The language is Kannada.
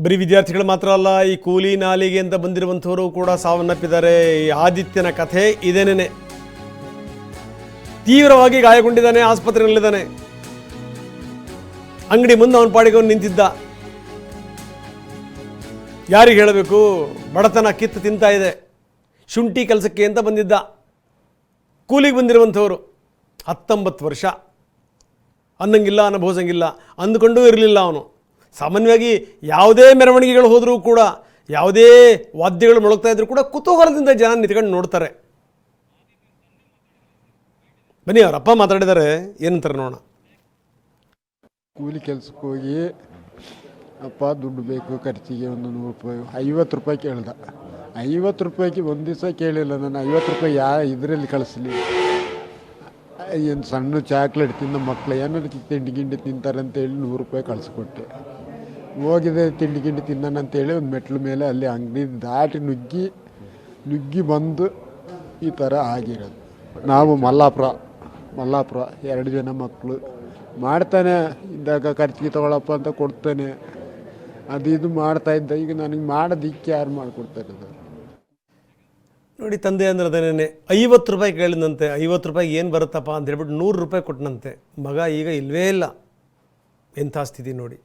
ಬರೀ ವಿದ್ಯಾರ್ಥಿಗಳು ಮಾತ್ರ ಅಲ್ಲ, ಈ ಕೂಲಿ ನಾಲಿಗೆ ಅಂತ ಬಂದಿರುವಂಥವರು ಕೂಡ ಸಾವನ್ನಪ್ಪಿದ್ದಾರೆ. ಈ ಆದಿತ್ಯನ ಕಥೆ ಇದೇನೇನೆ? ತೀವ್ರವಾಗಿ ಗಾಯಗೊಂಡಿದ್ದಾನೆ, ಆಸ್ಪತ್ರೆಯಲ್ಲಿದ್ದಾನೆ. ಅಂಗಡಿ ಮುಂದೆ ಅವನ ಪಾಡಿಗೆ ಅವನು ನಿಂತಿದ್ದ. ಯಾರಿಗೆ ಹೇಳಬೇಕು? ಬಡತನ ಕಿತ್ತು ತಿಂತಾ ಇದೆ. ಶುಂಠಿ ಕೆಲಸಕ್ಕೆ ಅಂತ ಬಂದಿದ್ದ. ಕೂಲಿಗೆ ಬಂದಿರುವಂಥವರು. ಹತ್ತೊಂಬತ್ತು ವರ್ಷ. ಅನ್ನಂಗಿಲ್ಲ, ಅನುಭವಿಸಂಗಿಲ್ಲ. ಅಂದುಕೊಂಡೂ ಇರಲಿಲ್ಲ ಅವನು. ಸಾಮಾನ್ಯವಾಗಿ ಯಾವುದೇ ಮೆರವಣಿಗೆಗಳು ಹೋದರೂ ಕೂಡ, ಯಾವುದೇ ವಾದ್ಯಗಳು ಮೊಳಗ್ತಾ ಇದ್ರೂ ಕೂಡ ಕುತೂಹಲದಿಂದ ಜನ ನಿಂತ್ಕೊಂಡು ನೋಡ್ತಾರೆ. ಬನ್ನಿ ಅವರಪ್ಪ ಮಾತಾಡಿದ್ದಾರೆ ಏನಂತಾರೆ ನೋಡೋಣ. ಕೂಲಿ ಕೆಲ್ಸಕ್ಕೆ ಹೋಗಿ, ಅಪ್ಪ ದುಡ್ಡು ಬೇಕು, ಖರ್ಚಿಗೆ ಒಂದು ನೂರು ರೂಪಾಯಿ, ಐವತ್ತು ರೂಪಾಯಿ ಕೇಳ್ದ. ಐವತ್ತು ರೂಪಾಯಿಗೆ ಒಂದು ದಿವಸ ಕೇಳಿಲ್ಲ ನಾನು, ಐವತ್ತು ರೂಪಾಯಿ ಯಾ ಇದರಲ್ಲಿ ಕಳಿಸ್ಲಿ? ಏನು ಸಣ್ಣ ಚಾಕ್ಲೇಟ್ ತಿಂದ ಮಕ್ಕಳು ಏನಾದ್ರು ತಿಂಡಿ ಗಿಂಡಿ ತಿಂತಾರೆ ಅಂತೇಳಿ ನೂರು ರೂಪಾಯಿ ಕಳಿಸ್ಕೊಟ್ಟೆ. ಹೋಗಿದೆ ತಿಂಡಿ ಗಿಂಡಿ ತಿನ್ನೋಣ ಅಂತೇಳಿ ಒಂದು ಮೆಟ್ಲ ಮೇಲೆ ಅಲ್ಲಿ ಅಂಗಡಿ ದಾಟಿ ನುಗ್ಗಿ ನುಗ್ಗಿ ಬಂದು ಈ ಥರ ಆಗಿರೋದು. ನಾವು ಮಲ್ಲಾಪುರ ಮಲ್ಲಾಪುರ ಎರಡು ಜನ ಮಕ್ಕಳು ಮಾಡ್ತಾನೆ, ಇದ್ದಾಗ ಖರ್ಚಿಗೆ ತಗೊಳಪ್ಪ ಅಂತ ಕೊಡ್ತಾನೆ. ಅದು ಇದು ಮಾಡ್ತಾ ಇದ್ದ. ಈಗ ನನಗೆ ಮಾಡೋದಿಕ್ಕೆ ಯಾರು ಮಾಡಿಕೊಡ್ತಾರೆ ನೋಡಿ ತಂದೆ ಅಂದ್ರೆ ಅದೇನೇ ಐವತ್ತು ರೂಪಾಯಿ ಕೇಳಿದಂತೆ ಐವತ್ತು ರೂಪಾಯಿ ಏನು ಬರುತ್ತಪ್ಪ ಅಂತ ಹೇಳ್ಬಿಟ್ಟು ನೂರು ರೂಪಾಯಿ ಕೊಟ್ಟನಂತೆ ಮಗ ಈಗ ಇಲ್ವೇ ಇಲ್ಲ. ಎಂಥ ಸ್ಥಿತಿ ನೋಡಿ.